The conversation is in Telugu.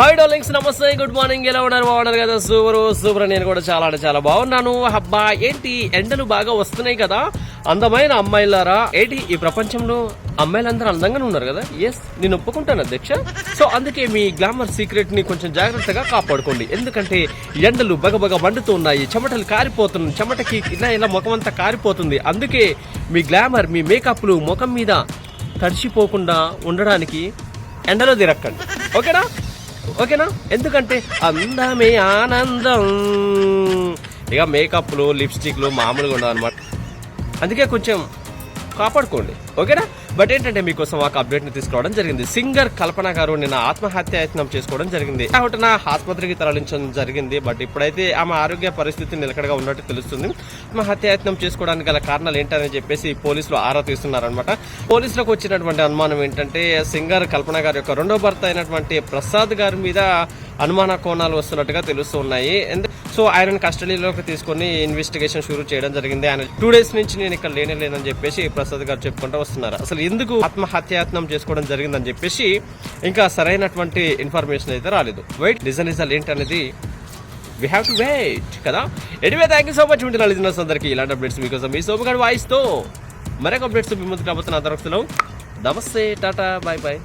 హాయ్ డార్లింగ్స్ నమస్తే గుడ్ మార్నింగ్ ఎలా ఉన్నారు? బాగున్నారు కదా? సూపర్ సూపర్ నేను కూడా చాలా అంటే చాలా బాగున్నాను. అబ్బా ఏంటి? ఎండలు బాగా వస్తున్నాయి కదా? అందమైన అమ్మాయిలారా ఏంటి? ఈ ప్రపంచంలో అమ్మాయిలందరూ అందంగానే ఉన్నారు కదా? ఎస్ నేను ఒప్పుకుంటాను అధ్యక్ష. సో అందుకే మీ గ్లామర్ సీక్రెట్ని కొంచెం జాగ్రత్తగా కాపాడుకోండి. ఎందుకంటే ఎండలు బగబగ మండుతూ ఉన్నాయి. చెమటలు కారిపోతున్నాయి చెమటకి ఇలా ఇలా ముఖం అంతా కారిపోతుంది. అందుకే మీ గ్లామర్ మీ మేకప్లు ముఖం మీద తడిచిపోకుండా ఉండడానికి ఎండలో తిరక్కండి. ఓకేనా ఓకేనా? ఎందుకంటే అందమే ఆనందం. ఇక మేకప్లు లిప్స్టిక్లు మామూలుగా ఉండవు అనమాట అందుకే కొంచెం కాపాడుకోండి. ఓకేనా? బట్ ఏంటంటే మీకోసం ఒక అప్డేట్ని తీసుకురావడం జరిగింది. సింగర్ కల్పన గారు నిన్న ఆత్మహత్య యత్నం చేసుకోవడం జరిగింది. కాబట్టి నా ఆసుపత్రికి తరలించడం జరిగింది. బట్ ఇప్పుడైతే ఆమె ఆరోగ్య పరిస్థితి నిలకడగా ఉన్నట్టు తెలుస్తుంది. ఆత్మహత్య యత్నం చేసుకోవడానికి గల కారణాలు ఏంటని చెప్పేసి పోలీసులు ఆరా తీస్తున్నారనమాట పోలీసులకు వచ్చినటువంటి అనుమానం ఏంటంటే సింగర్ కల్పన గారి యొక్క రెండో భర్త అయినటువంటి ప్రసాద్ గారి మీద అనుమాన కోణాలు వస్తున్నట్టుగా తెలుస్తున్నాయి. సో ఆయన కస్టడీలోకి తీసుకొని ఇన్వెస్టిగేషన్ షురూ చేయడం జరిగింది. ఆయన టూ డేస్ నుంచి నేను ఇక్కడ లేనే లేనని చెప్పేసి ప్రసాద్ గారు చెప్పుకుంటూ వస్తున్నారు. అసలు ఎందుకు ఆత్మహత్యాత్నం చేసుకోవడం జరిగిందని చెప్పేసి ఇంకా సరైనటువంటి ఇన్ఫర్మేషన్ అయితే రాలేదు. వెయిట్ నిజ నిజాలు ఏంటనేది వీ హ్యావ్ టు వెయిట్ కదా? Anyway thank you so much ఉంటుంది లిజినర్స్ అందరికీ ఇలాంటి అప్డేట్స్ మీకోసం మీ సోమగాడు వాయిస్తో మరొక అప్డేట్స్ మీ ముందు కాబోతున్న అందరూ నమస్తే టాటా బాయ్ బాయ్